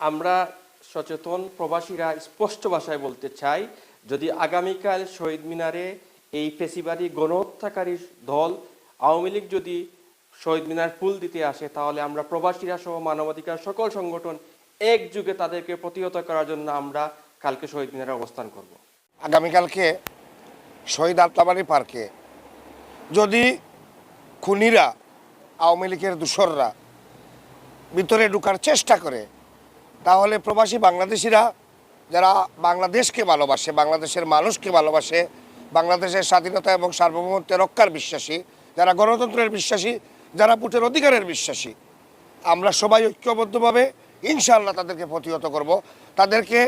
আমরা সচেতন প্রবাসীরা স্পষ্ট ভাষায় বলতে চাই, যদি আগামীকাল শহীদ মিনারে এই ফেসিবাদী গণহত্যাকারী দল আওয়ামী লীগ যদি শহীদ মিনার ফুল দিতে আসে, তাহলে আমরা প্রবাসীরা সহ মানবাধিকার সকল সংগঠন একযুগে তাদেরকে প্রতিহত করার জন্য আমরা কালকে শহীদ মিনারে অবস্থান করব। আগামীকালকে শহীদ আত্মাবাড়ি পার্কে যদি খুনিরা, আওয়ামী লীগের দূষররা ভিতরে ঢুকার চেষ্টা করে তাহলে প্রবাসী বাংলাদেশিরা যারা বাংলাদেশকে ভালোবাসে, বাংলাদেশের মানুষকে ভালোবাসে, বাংলাদেশের স্বাধীনতা এবং সার্বভৌমত্ব রক্ষার বিশ্বাসী, যারা গণতন্ত্রের বিশ্বাসী, যারা ভোটের অধিকারের বিশ্বাসী, আমরা সবাই ঐক্যবদ্ধভাবে ইনশাআল্লাহ তাদেরকে প্রতিহত করব। তাদেরকে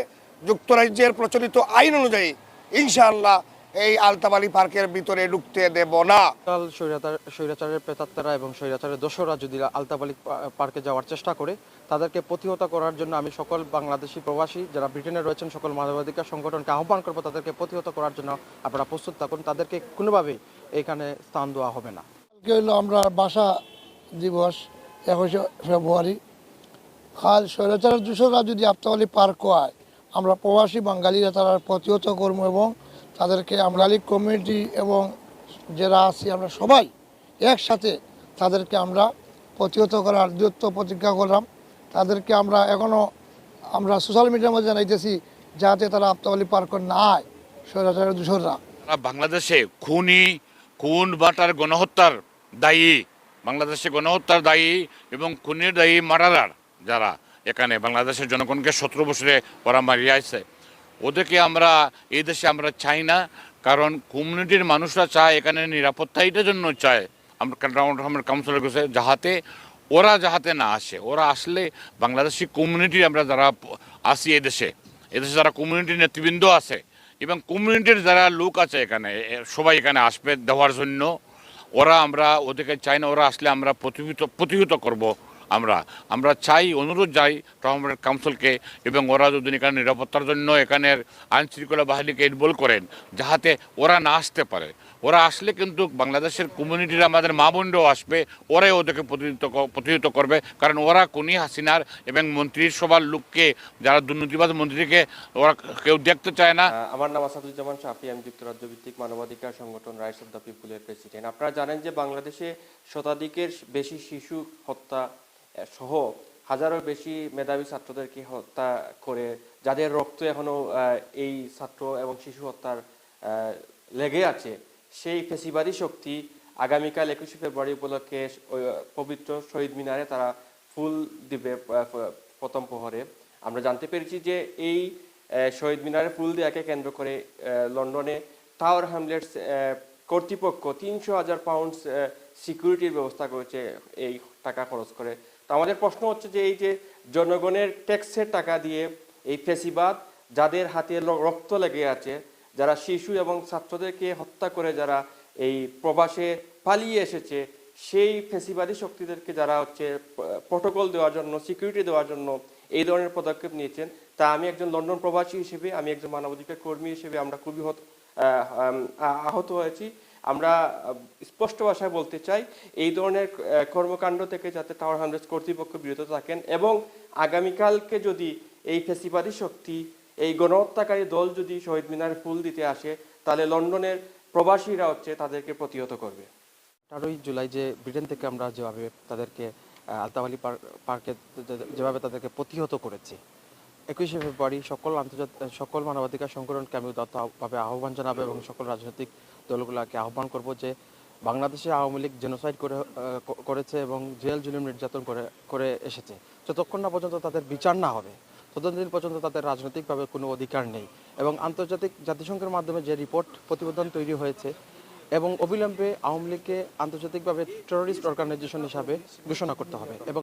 যুক্তরাজ্যের প্রচলিত আইন অনুযায়ী ইনশাআল্লাহ এই আলতাবালি পার্কের ভিতরে ঢুকতে দেব না। কাল স্বৈরাচার স্বৈরাচারের প্রেতাত্মারা এবং স্বৈরাচারের দোসরা যদি আলতাবালি পার্কে যাওয়ার চেষ্টা করে তাদেরকে প্রতিহত করার জন্য আমি সকল বাংলাদেশি প্রবাসী যারা ব্রিটেনে রয়েছেন সকল মানবাধিকার সংগঠনকে আহ্বান করব তাদেরকে প্রতিহত করার জন্য আপনারা প্রস্তুত থাকুন। তাদেরকে কোনোভাবেই এখানে স্থান দেওয়া হবে না। আজকে হলো আমরা ভাষা দিবস একুশে ফেব্রুয়ারি। কাল স্বৈরাচারের দূষরা যদি আফতাবলি পার্ক হয় আমরা প্রবাসী বাঙালিরা তারা প্রতিহত করব এবং তাদেরকে আমরালি কমিউনিটি এবং যারা আছি আমরা সবাই একসাথে তাদেরকে আমরা প্রতিহত করার দূরত্ব প্রতিজ্ঞা করলাম। তাদেরকে আমরা এখনও আমরা সোশ্যাল মিডিয়ার মধ্যে জানাইতেছি যাতে তারা আফতাবলি পার্ক না হয় স্বৈরাচারের দূষররা। তারা বাংলাদেশে খুনি, খুন, বাটার, গণহত্যার দায়ী, বাংলাদেশে গণহত্যার দায়ী এবং খুনের দায়ী মারাদার যারা এখানে বাংলাদেশের জনগণকে সতেরো বছরে ওরা মারিয়ে আছে ওদেরকে আমরা, এই দেশে আমরা চাই না, কারণ কমিউনিটির মানুষরা চায় এখানে নিরাপত্তা এটার জন্য চায়। আমরা কাউন্সিলর কাছে যাহাতে, ওরা যাহাতে না আসে, ওরা আসলে বাংলাদেশি কমিউনিটি আমরা যারা আসি এদেশে এদেশে যারা কমিউনিটি নেতৃবৃন্দ আছে, এবং কমিউনিটির যারা লোক আছে এখানে সবাই এখানে আসবে দেওয়ার জন্য, ওরা আমরা, ওদেরকে চাই না, ওরা আসলে আমরা প্রতিহিত প্রতিহিত করব। আমরা আমরা চাই, অনুরোধ যাই টহমের কাউন্সিলকে এবং ওরা যদি এখানে নিরাপত্তার জন্য এখানের আইন শৃঙ্খলা বাহিনীকে ইনভলভ করেন, যাহাতে ওরা না আসতে পারে। ওরা আসলে কিন্তু বাংলাদেশের কমিউনিটির আমাদের মা বোনরাও আসবে, ওরাই ওদেরকে প্রতিহিত ক- প্রতিহিত করবে। কারণ ওরা কোনি হাসিনার এবং মন্ত্রীর সবার লোককে, যারা দুর্নীতিবাদ মন্ত্রীকে, ওরা কেউ দেখতে চায় না। আমার নাম আসাদুজ্জামান শাফি আমি যুক্তরাজ্য ভিত্তিক মানবাধিকার সংগঠন রাইটস অফ দ্য পিপুলের প্রেসিডেন্ট। আপনারা জানেন যে বাংলাদেশে শতাধিকের বেশি শিশু হত্যা সহ হাজারো বেশি মেধাবী ছাত্রদেরকে হত্যা করে, যাদের রক্ত এখনও এই ছাত্র এবং শিশু হত্যার লেগে আছে, সেই ফেসিবাদী শক্তি আগামীকাল একুশে ফেব্রুয়ারি উপলক্ষে পবিত্র শহীদ মিনারে তারা ফুল দিবে প্রথম প্রহরে। আমরা জানতে পেরেছি যে এই শহীদ মিনারে ফুল দেওয়াকে কেন্দ্র করে লন্ডনে টাওয়ার হ্যামলেটস কর্তৃপক্ষ তিনশো হাজার পাউন্ড সিকিউরিটির ব্যবস্থা করেছে, এই টাকা খরচ করে। আমাদের প্রশ্ন হচ্ছে যে এই যে জনগণের ট্যাক্সের টাকা দিয়ে এই ফেসিবাদ যাদের হাতে রক্ত লেগে আছে যারা শিশু এবং ছাত্রদেরকে হত্যা করে যারা এই প্রবাসে পালিয়ে এসেছে সেই ফেসিবাদী শক্তিদেরকে যারা হচ্ছে প্রোটোকল দেওয়ার জন্য সিকিউরিটি দেওয়ার জন্য এই ধরনের পদক্ষেপ নিয়েছেন তা আমি একজন লন্ডন প্রবাসী হিসেবে আমি একজন মানবাধিকার কর্মী হিসেবে আমরা খুবই হত- আহ, আহত হয়েছি। আমরা স্পষ্ট ভাষায় বলতে চাই, এই ধরনের কর্মকাণ্ড থেকে যাতে টাওয়ার হান্ড্রেড কর্তৃপক্ষ বিরত থাকেন এবং আগামীকালকে যদি এই ফেসিবাদী শক্তি, এই গণহত্যাকারী দল যদি শহীদ মিনারে ফুল দিতে আসে, তাহলে লন্ডনের প্রবাসীরা হচ্ছে তাদেরকে প্রতিহত করবে। আঠারোই জুলাই যে ব্রিটেন থেকে আমরা যেভাবে তাদেরকে আলতাবালি পার্কে যেভাবে তাদেরকে প্রতিহত করেছি একুশে ফেব্রুয়ারি সকল আন্তর্জাতিক সকল মানবাধিকার সংগঠনকে আমি উদাত্তভাবে আহ্বান জানাব এবং সকল রাজনৈতিক দলগুলোকে আহ্বান করব যে বাংলাদেশে আওয়ামী লীগ জেনোসাইড করে করেছে এবং জেল, জুলুম, নির্যাতন করে করে এসেছে। যতক্ষণ না পর্যন্ত তাদের বিচার না হবে, ততদিন পর্যন্ত তাদের রাজনৈতিকভাবে কোনো অধিকার নেই এবং আন্তর্জাতিক জাতিসংঘের মাধ্যমে যে রিপোর্ট প্রতিবেদন তৈরি হয়েছে এবং অবিলম্বে আওয়ামী লীগকে আন্তর্জাতিকভাবে টেরোরিস্ট অর্গানাইজেশন হিসাবে ঘোষণা করতে হবে এবং